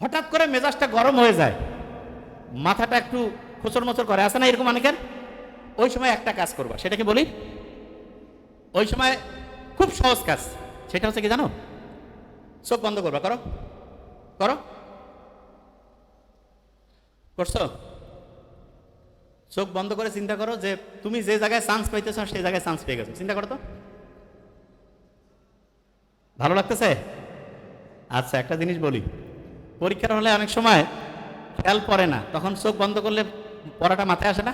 হঠাৎ করে মেজাজটা গরম হয়ে যায়। মাথাটা একটু খোচর মোচর করে। আসে না এরকম অনেকের ওই সময় একটা কাজ করবা, সেটাকে বলি, ওই সময় খুব সহজ কাজ। সেটা হচ্ছে কি জানো? চোখ বন্ধ করবা, করো। করো। করছ? চোখ বন্ধ করে চিন্তা করো যে তুমি যে জায়গায় চান্স পাইতেছো, সেই জায়গায় চান্স পেয়ে গেছো। চিন্তা করো তো। ভালো লাগতেছে? আচ্ছা একটা জিনিস বলি। পরীক্ষার হলে অনেক সময় খেয়াল পড়ে না। তখন চোখ বন্ধ করলে পড়াটা মাথায় আসে না?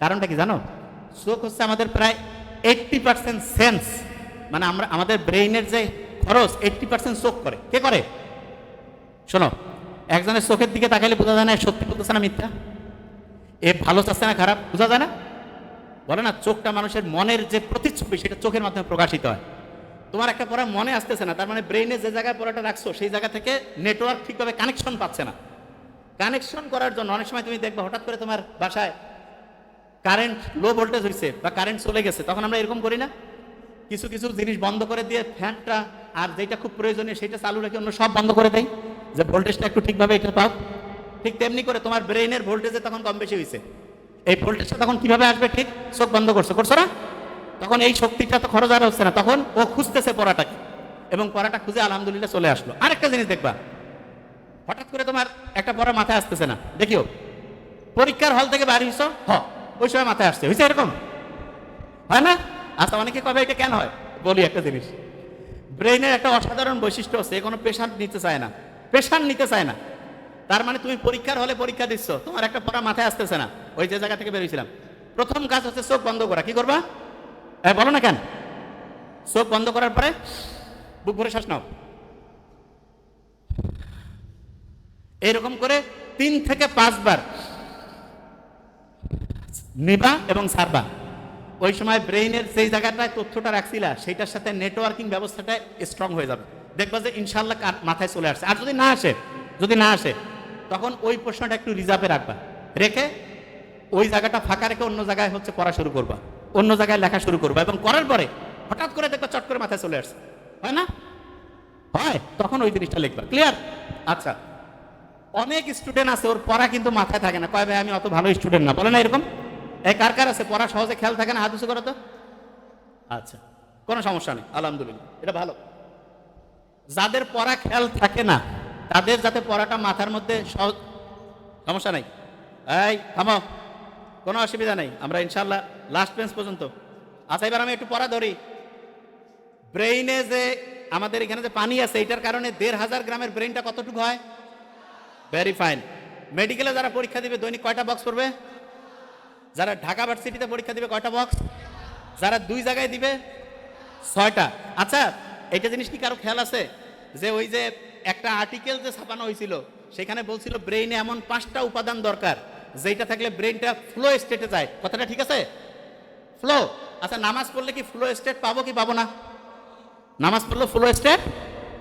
কারণটা কি জানো? চোখ হচ্ছে আমাদের প্রায় এইট্টি পার্সেন্ট সেন্স মানে আমরা, আমাদের ব্রেইনের যে খরচ এইট্টি পার্সেন্ট চোখ করে। কে করে? শোনো, একজনের চোখের দিকে তাকাইলে বোঝা যায় না সত্যি বলতেছে না মিথ্যা। এ ভালো চাচ্ছে না খারাপ, বোঝা যায় না? বলে না, চোখটা মানুষের মনের যে প্রতিচ্ছবি, সেটা চোখের মাধ্যমে প্রকাশিত হয়। তোমার একটা পড়া মনে আসতেছে না, তার মানে ব্রেইনে যে জায়গায় পড়াটা রাখছো, সেই জায়গা থেকে নেটওয়ার্ক ঠিকভাবে কানেকশন পাচ্ছে না। কানেকশন করার জন্য অনেক সময় তুমি দেখবে হঠাৎ করে তোমার বাসায় কারেন্ট লো ভোল্টেজ হয়েছে বা কারেন্ট চলে গেছে, তখন আমরা এরকম করি না। কিছু কিছু জিনিস বন্ধ করে দিয়ে ফ্যানটা আর যেটা খুব প্রয়োজনীয় সেটা চালু রেখে অন্য সব বন্ধ করে দেয় যে ভোল্টেজটা একটু ঠিকভাবে এটা পাও। ঠিক তেমনি করে তোমার ব্রেইনের ভোল্টেজে তখন কম বেশি হয়েছে এই ভোল্টেজটা তখন কীভাবে আসবে ঠিক চোখ বন্ধ করছ করছ না? তখন এই শক্তিটা তো খরচ আর হচ্ছে না। তখন ও খুঁজতেছে পড়াটাকে। এবং পড়াটা খুঁজে আলহামদুলিল্লাহ চলে আসলো। আরেকটা জিনিস দেখবা। হঠাৎ করে তোমার একটা পড়া মাথায় আসতেছে না। দেখিও। পরীক্ষার হল থেকে বাড়ি হইছো? হ। ওই সময় মাথায় আসছে। হয়েছে এরকম? হয় না? আচ্ছা অনেকে কবে এটা কেন হয়? বলি একটা জিনিস। ব্রেইনের একটা অসাধারণ বৈশিষ্ট্য আছে কোনো পেশার নিতে চায় না। পেশার নিতে চায় না। তার মানে তুমি পরীক্ষার হলে পরীক্ষা দিচ্ছ। তোমার একটা পড়া মাথায় আসতেছে না। ওই যে জায়গা থেকে বেরিয়েছিলাম প্রথম কাজ হচ্ছে চোখ বন্ধ করা। কি করবা? হ্যাঁ বলো না কেন? চোখ বন্ধ করার পরে বুক ভরে শ্বাস নাও। এরকম করে তিন থেকে পাঁচবার নিবা এবং সারবা। ওই সময় ব্রেইনের সেই জায়গাটায় তথ্যটা রাখছিলা, সেইটার সাথে নেটওয়ার্কিং ব্যবস্থাটা স্ট্রং হয়ে যাবে। দেখবা যে ইনশাল্লাহ মাথায় চলে আসছে। আর যদি না আসে, যদি না আসে, তখন ওই প্রশ্নটা একটু রিজার্ভে রাখবা। রেখে ওই জায়গাটা ফাঁকা রেখে অন্য জায়গায় হচ্ছে পড়া শুরু করবা। অন্য জায়গায় লেখা শুরু করবা এবং করার পরে হঠাৎ করে দেখবা চট করে মাথায় চলে আসছে। হয় না? হয়, তখন ওই জিনিসটা লিখবা। ক্লিয়ার আচ্ছা। অনেক স্টুডেন্ট আছে, ওর পড়া কিন্তু মাথায় থাকে না। কয় ভাই, আমি অত ভালো স্টুডেন্ট না। বলে না এরকম? এই কার কার আছে? পড়া সহজে খেয়াল থাকে না? হাত উঁচু করো তো। আচ্ছা। কোনো সমস্যা নেই। আলহামদুলিল্লাহ। এটা ভালো। যাদের পড়া খেয়াল থাকে না, তাদের যাতে পড়াটা মাথার মধ্যে সহজ সমস্যা নেই। এই, থামো। কোনো অসুবিধা নেই। আমরা ইনশাল্লাহ লাস্ট বেঞ্চ পর্যন্ত। আচ্ছা এবার আমি একটু পড়া ধরি। ব্রেইনে যে আমাদের এখানে যে পানি আছে, এটার কারণে দেড় হাজার গ্রামের ব্রেইনটা কতটুকু হয়? ভেরি ফাইন মেডিকেলে যারা পরীক্ষা দিবে, দৈনিক কয়টা বক্স পড়বে? যারা ঢাকা ভার্সিটিতে পরীক্ষা দিবে, কয়টা বক্স যারা দুই জায়গায় দিবে, ছয়টা। আচ্ছা এটা জিনিস কি কারও খেয়াল আছে? যে ওই যে একটা আর্টিকেল যে ছাপানো হয়েছিল, সেখানে বলছিল ব্রেইনে এমন পাঁচটা উপাদান দরকার। যেটা থাকলে ব্রেইনটা ফ্লো স্টেটে যায়। কথাটা ঠিক আছে? ফ্লো আচ্ছা নামাজ পড়লে কি ফ্লো স্টেট পাবো কি পাবো না? নামাজ পড়লে ফ্লো স্টেট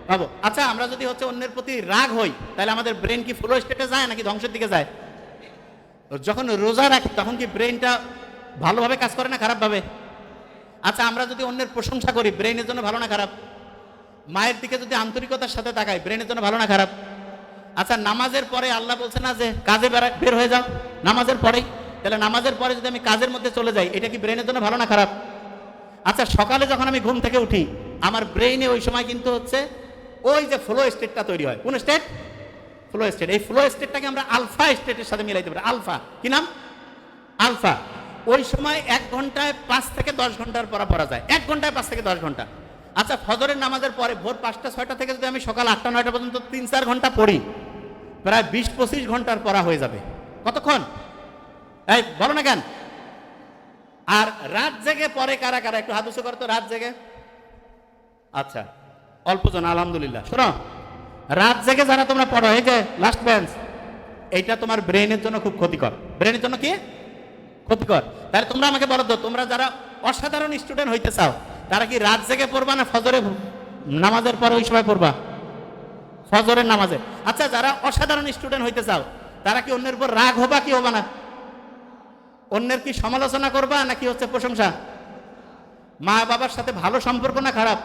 পাবো। আচ্ছা আমরা যদি হচ্ছে অন্যের প্রতি রাগ হই, তাহলে আমাদের ব্রেন কি ফ্লো স্টেটে যায় নাকি ধ্বংসের দিকে যায়? যখন রোজা রাখি, তখন কি ব্রেনটা ভালোভাবে কাজ করে না খারাপভাবে? আচ্ছা আমরা যদি অন্যের প্রশংসা করি ব্রেনের জন্য ভালো না খারাপ? মায়ের দিকে যদি আন্তরিকতার সাথে তাকাই ব্রেনের জন্য ভালো না খারাপ? আচ্ছা নামাজের পরে আল্লাহ বলছে না যে কাজে বেরা- হয়ে যাও। নামাজের পরেই। তাহলে নামাজের পরে যদি আমি কাজের মধ্যে চলে যাই, এটা কি ব্রেনের জন্য ভালো না খারাপ? আচ্ছা সকালে যখন আমি ঘুম থেকে উঠি, আমার ব্রেইনে ওই সময় কিন্তু হচ্ছে ওই যে ফ্লো স্টেটটা তৈরি হয়। কোন স্টেট ফ্লো স্টেট এই ফ্লো স্টেটটাকে আমরা আলফা স্টেটের সাথে মিলাইতে পারি। আলফা কি নাম? আলফা ওই সময় এক ঘন্টায় পাঁচ থেকে দশ ঘণ্টার পড়া পড়া যায়। এক ঘন্টায় পাঁচ থেকে দশ ঘণ্টা। আচ্ছা ফজরের নামাজের পরে ভোর পাঁচটা, ছয়টা থেকে যদি আমি সকাল আটটা, নয়টা পর্যন্ত তিন চার ঘণ্টা পড়ি প্রায় বিশ পঁচিশ ঘণ্টার পড়া হয়ে যাবে। কতক্ষণ? এই, বলো না কেন? আর রাত জেগে পরে কারা কারা? একটু হাদুসে উঁচু করো তো, রাত জেগে। আচ্ছা অল্প জন, আলহামদুলিল্লাহ। শোনো, রাত জেগে যারা তোমরা পড়ো, এই যে লাস্ট বেঞ্চ এইটা তোমার ব্রেনের জন্য খুব ক্ষতিকর। ব্রেনের জন্য কি? ক্ষতিকর। তাহলে তোমরা আমাকে বলো তো, তোমরা যারা অসাধারণ স্টুডেন্ট হইতে চাও, তারা কি রাত জেগে পড়বা না ফজরে নামাজের পরে ওই সময় পড়বা? ফজরের নামাজে। আচ্ছা যারা অসাধারণ স্টুডেন্ট হইতে চাও, তারা কি অন্যের উপর রাগ হবা কি হবা না? অন্যের কি সমালোচনা করবা নাকি হচ্ছে প্রশংসা? মা বাবার সাথে ভালো সম্পর্ক না খারাপ?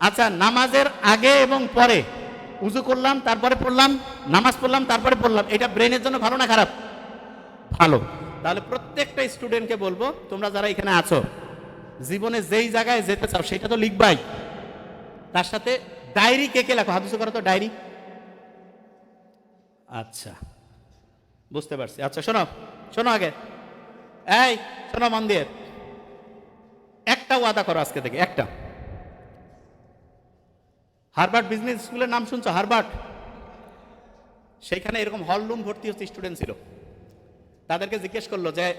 আচ্ছা নামাজের আগে এবং পরে উজু করলাম, তারপরে পড়লাম, নামাজ পড়লাম, তারপরে পড়লাম, এটা ব্রেনের জন্য ভালো না খারাপ? ভালো। তাহলে প্রত্যেকটা স্টুডেন্টকে বলব, তোমরা যারা এখানে আছো, জীবনে যেই জায়গায় যেতে চাও, সেটা তো লিখবাই। তার সাথে ডায়েরি কে কে লেখো? হাদিসে করো তো, ডায়েরি। আচ্ছা বুঝতে পারছি। আচ্ছা শোনো শোনো আগে। এই, শোনো মন দিয়ে একটা ওয়াদা করো আজকে থেকে, একটা। হারবার্ট বিজনেস স্কুলের নাম শুনছো? হারবার্ট? সেইখানে এরকম হল রুম ভর্তি হচ্ছে স্টুডেন্ট ছিল। তাদেরকে জিজ্ঞেস করল যে,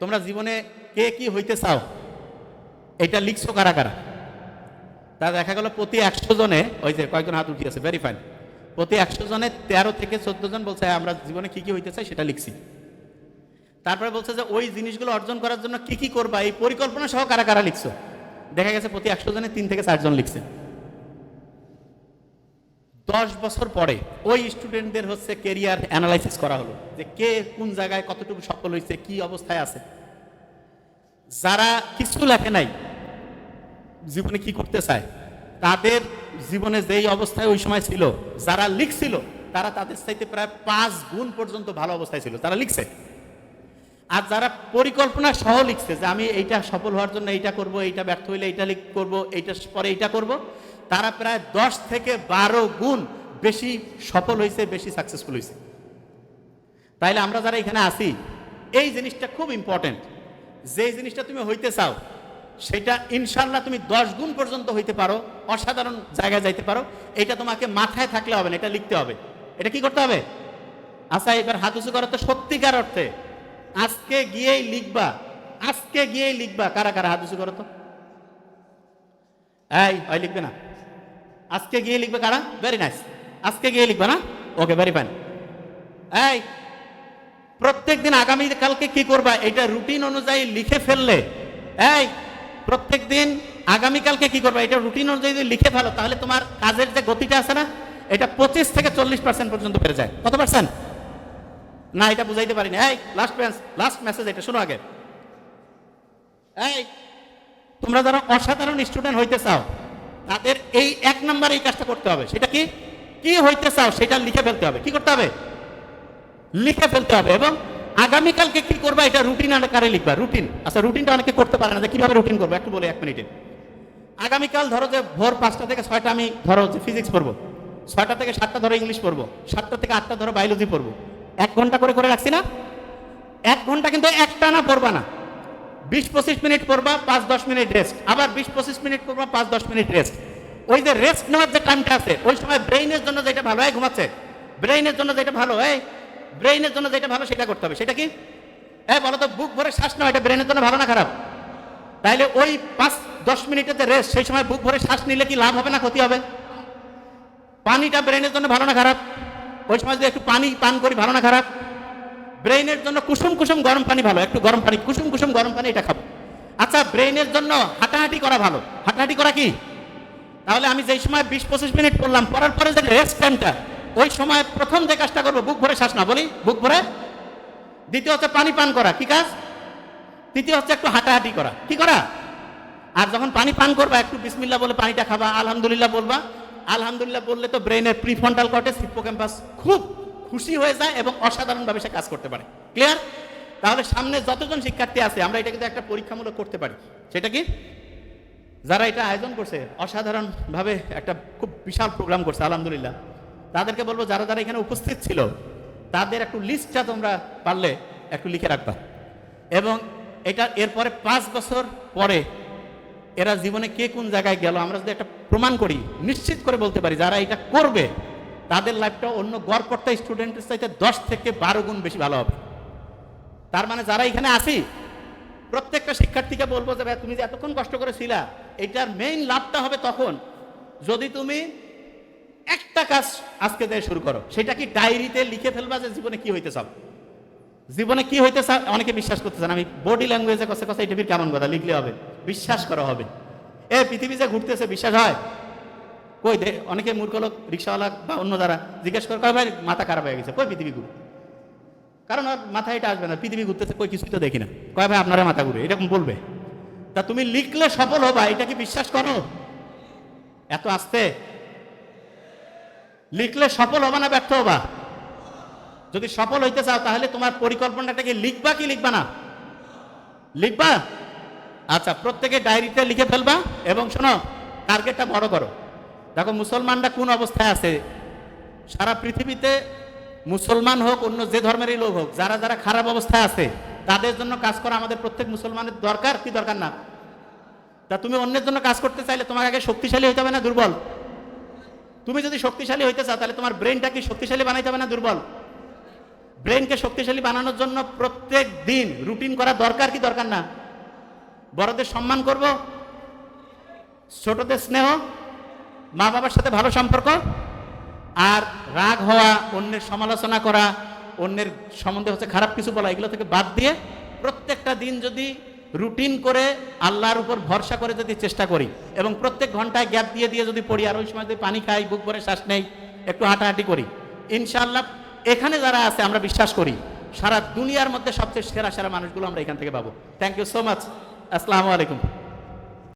তোমরা জীবনে কে কি হইতে চাও? এটা লিখছো কারা কারা? তা দেখা গেল প্রতি একশো জনে ওই যে কয়েকজন হাত উঠিয়েছে ভেরি ফাইন প্রতি একশো জনে তেরো থেকে চোদ্দ জন বলছে "হ্যাঁ, আমরা জীবনে কি কি হইতে চাই সেটা লিখছি। তারপরে বলছে যে ওই জিনিসগুলো অর্জন করার জন্য কি কি করবা? এই পরিকল্পনা সহ কারা কারা লিখছো? দেখা গেছে প্রতি একশো জনে তিন থেকে চারজন লিখছে। দশ বছর পরে ওই স্টুডেন্টদের হচ্ছে কেরিয়ার অ্যানালাইসিস করা হলো যে কে কোন জায়গায় কতটুকু সফল হয়েছে কি অবস্থায় আছে। যারা কিছু লেখে নাই জীবনে কি করতে চায়? তাদের জীবনে যেই অবস্থায় ওই সময় ছিল, যারা লিখছিল, তারা তাদের চাইতে প্রায় পাঁচ গুণ পর্যন্ত ভালো অবস্থায় ছিল। তারা লিখছে। আর যারা পরিকল্পনা সহ লিখছে যে আমি এইটা সফল হওয়ার জন্য এইটা করব, এইটা ব্যর্থ হইলে এইটা লিখ, করব, এইটা পরে এইটা করব, তারা প্রায় দশ থেকে বারো গুণ বেশি সফল হয়েছে বেশি সাকসেসফুল হয়েছে তাইলে আমরা যারা এখানে আছি, এই জিনিসটা খুব ইম্পর্টেন্ট যেই জিনিসটা তুমি হইতে চাও সেটা ইনশাল্লাহ তুমি দশ গুণ পর্যন্ত হইতে পারো, অসাধারণ জায়গায় যাইতে পারো। এটা তোমাকে মাথায় থাকলে হবে না, এটা লিখতে হবে। এটা কি করতে হবে? আচ্ছা এবার হাত উঁচু করো তো সত্যিকার অর্থে। আজকে গিয়েই লিখবা, আজকে গিয়েই লিখবা। কারা কারা হাত উঁচু করো তো? এই ওই লিখবে না। আজকে গিয়ে লিখবে কারা? ভেরি নাইস আজকে গিয়ে লিখবে না? ওকে ভেরি ফাইন এই প্রত্যেক দিন আগামী কালকে কি করবা? এটা রুটিন অনুযায়ী লিখে ফেললে। এই প্রত্যেক দিন আগামীকালকে কি করবে? এটা রুটিন অনুযায়ী যদি লিখে ফেলো, তাহলে তোমার কাজের যে গতিটা আছে না, এটা পঁচিশ থেকে চল্লিশ পার্সেন্ট পর্যন্ত বেড়ে যায়। কত পার্সেন্ট না, এটা বুঝাইতে পারিনি। এই লাস্ট লাস্ট মেসেজ এটা শোনো আগে। এই, তোমরা যারা অসাধারণ স্টুডেন্ট হইতে চাও, তাদের এই এক নম্বর এই কাজটা করতে হবে। সেটা কি? কি হইতে চাও, সেটা লিখে ফেলতে হবে। কি করতে হবে? লিখে ফেলতে হবে এবং আগামীকালকে কি করবা? এটা রুটিন আকারে লিখবা রুটিন আচ্ছা রুটিনটা অনেকে করতে পারে না যে কীভাবে রুটিন করব? একটু বলে এক মিনিটে। আগামীকাল ধরো যে ভোর পাঁচটা থেকে ছয়টা আমি ধরো যে ফিজিক্স পড়ব। ছয়টা থেকে সাতটা ধরো ইংলিশ পড়ব। সাতটা থেকে আটটা ধরো বায়োলজি পড়ব। এক ঘণ্টা করে করে রাখছি না? এক ঘণ্টা কিন্তু একটা না, পড়বা না। বিশ পঁচিশ মিনিট পড়বা, পাঁচ দশ মিনিট রেস্ট আবার বিশ পঁচিশ মিনিট পড়বা, পাঁচ দশ মিনিট রেস্ট ওই যে রেস্ট নেওয়ার যে টাইমটা আছে, ওই সময় ব্রেইনের জন্য যেটা ভালো হয় ঘুমাচ্ছে। ব্রেইনের জন্য যেটা ভালো হয় ব্রেইনের জন্য যেটা ভালো সেটা করতে হবে। সেটা কি? হ্যাঁ বলো তো, বুক ভরে শ্বাস নেওয়া এটা ব্রেনের জন্য ভালো না খারাপ? তাইলে ওই পাঁচ, দশ মিনিটের যে রেস্ট সেই সময় বুক ভরে শ্বাস নিলে কি লাভ হবে না, ক্ষতি হবে? পানিটা ব্রেনের জন্য ভালো না খারাপ? ওই সময় যদি একটু পানি পান করি, ভালো না খারাপ? ব্রেইনের জন্য কুসুম কুসুম গরম পানি ভালো, একটু গরম পানি, কুসুম কুসুম গরম পানি এটা খাব। আচ্ছা ব্রেইনের জন্য হাঁটাহাঁটি করা ভালো। হাঁটাহাঁটি করা কি? তাহলে আমি যেই সময় বিশ পঁচিশ মিনিট পড়লাম, পড়ার পরে যে রেস্ট টাইমটা ওই সময় প্রথম যে কাজটা করব, বুক ভরে শ্বাস না বলি, বুক ভরে। দ্বিতীয় হচ্ছে পানি পান করা, কি কাজ? তৃতীয় হচ্ছে একটু হাঁটাহাঁটি করা, কি করা? আর যখন পানি পান করবা, একটু বিসমিল্লা বলে পানিটা খাবা, আলহামদুলিল্লাহ বলবা। আলহামদুলিল্লাহ বললে তো ব্রেনের প্রিফ্রন্টাল কর্টেক্স হিপোক্যাম্পাস খুব খুশি হয়ে যায় এবং অসাধারণভাবে সে কাজ করতে পারে। ক্লিয়ার তাহলে সামনে যতজন শিক্ষার্থী আছে, আমরা এটা কিন্তু একটা পরীক্ষামূলক করতে পারি। সেটা কি? যারা এটা আয়োজন করছে, অসাধারণভাবে একটা খুব বিশাল প্রোগ্রাম করছে, আলহামদুলিল্লাহ। তাদেরকে বলব, যারা যারা এখানে উপস্থিত ছিল, তাদের একটু লিস্টটা তোমরা পারলে একটু লিখে রাখবা। এবং এটা এরপরে পাঁচ বছর পরে এরা জীবনে কে কোন জায়গায় গেল, আমরা যদি একটা প্রমাণ করি, নিশ্চিত করে বলতে পারি, যারা এটা করবে, তাদের লাইফটা অন্য গড়পড়তা স্টুডেন্টের চাইতে দশ থেকে বারো গুণ বেশি ভালো হবে। তার মানে যারা এখানে আসি প্রত্যেকটা শিক্ষার্থীকে বলব যে, ভাই, তুমি যে এতক্ষণ কষ্ট করেছিলা, এটার মেইন লাভটা হবে তখন। যদি তুমি একটা কাজ আজকে দিয়ে শুরু করো। সেটা কি ডায়েরিতে লিখে ফেলবা যে জীবনে কি হইতে চাও? জীবনে কি হইতে চাও? অনেকে বিশ্বাস করতে চান আমি বডি ল্যাঙ্গুয়েজে কষে কষে এটা কেমন কথা লিখলে হবে? বিশ্বাস করা হবে। এ পৃথিবী যে ঘুরতেছে, বিশ্বাস হয়? কই দে, অনেকে মূর্খ লোক, রিক্সাওয়ালা বা অন্য যারা জিজ্ঞেস করে, কয় ভাই, মাথা খারাপ হয়ে গেছে, কই পৃথিবী ঘুর? কারণ ওর মাথায় এটা আসবে না, পৃথিবী ঘুরতেছে, কই কিছুই তো দেখি না। কয় ভাই, আপনারা মাথা ঘুরে, এরকম বলবে। তা তুমি লিখলে সফল হবা, এটা কি বিশ্বাস করো? এত আসতে লিখলে সফল হবে না ব্যর্থ হবা? যদি সফল হইতে চাও, তাহলে তোমার পরিকল্পনাটাকে লিখবা কি লিখবা না? লিখবা? আচ্ছা প্রত্যেকে ডায়েরিতে লিখে ফেলবা এবং শোনো, টার্গেটটা বড় করো। দেখো, মুসলমানরা কোন অবস্থায় আছে? সারা পৃথিবীতে মুসলমান হোক, অন্য যে ধর্মেরই লোক হোক, যারা যারা খারাপ অবস্থায় আছে, তাদের জন্য কাজ করা আমাদের প্রত্যেক মুসলমানের দরকার কি দরকার না? তা তুমি অন্যের জন্য কাজ করতে চাইলে তোমাকে আগে শক্তিশালী হইতে হবে না, দুর্বল? তুমি যদি শক্তিশালী হইতে চাও তাহলে তোমার ব্রেনটা কি শক্তিশালী বানাইতে হবে না দুর্বল? ব্রেনকে শক্তিশালী বানানোর জন্য প্রত্যেক দিন রুটিন করা দরকার কি দরকার না? বড়দের সম্মান করব? ছোটদের স্নেহ? মা বাবার সাথে ভালো সম্পর্ক? আর রাগ হওয়া, অন্যের সমালোচনা করা, অন্যের সম্বন্ধে হচ্ছে খারাপ কিছু বলা, এগুলো থেকে বাদ দিয়ে প্রত্যেকটা দিন যদি রুটিন করে আল্লাহর উপর ভরসা করে যদি চেষ্টা করি এবং প্রত্যেক ঘন্টায় গ্যাপ দিয়ে দিয়ে যদি পড়ি আর ওই সময় যদি পানি খাই, বুক ভরে শ্বাস নেই, একটু হাঁটাহাঁটি করি, ইনশাআল্লাহ এখানে যারা আছে আমরা বিশ্বাস করি, সারা দুনিয়ার মধ্যে সবচেয়ে সেরা সেরা মানুষগুলো আমরা এখান থেকে পাবো। থ্যাংক ইউ সো মাচ আসসালামু আলাইকুম।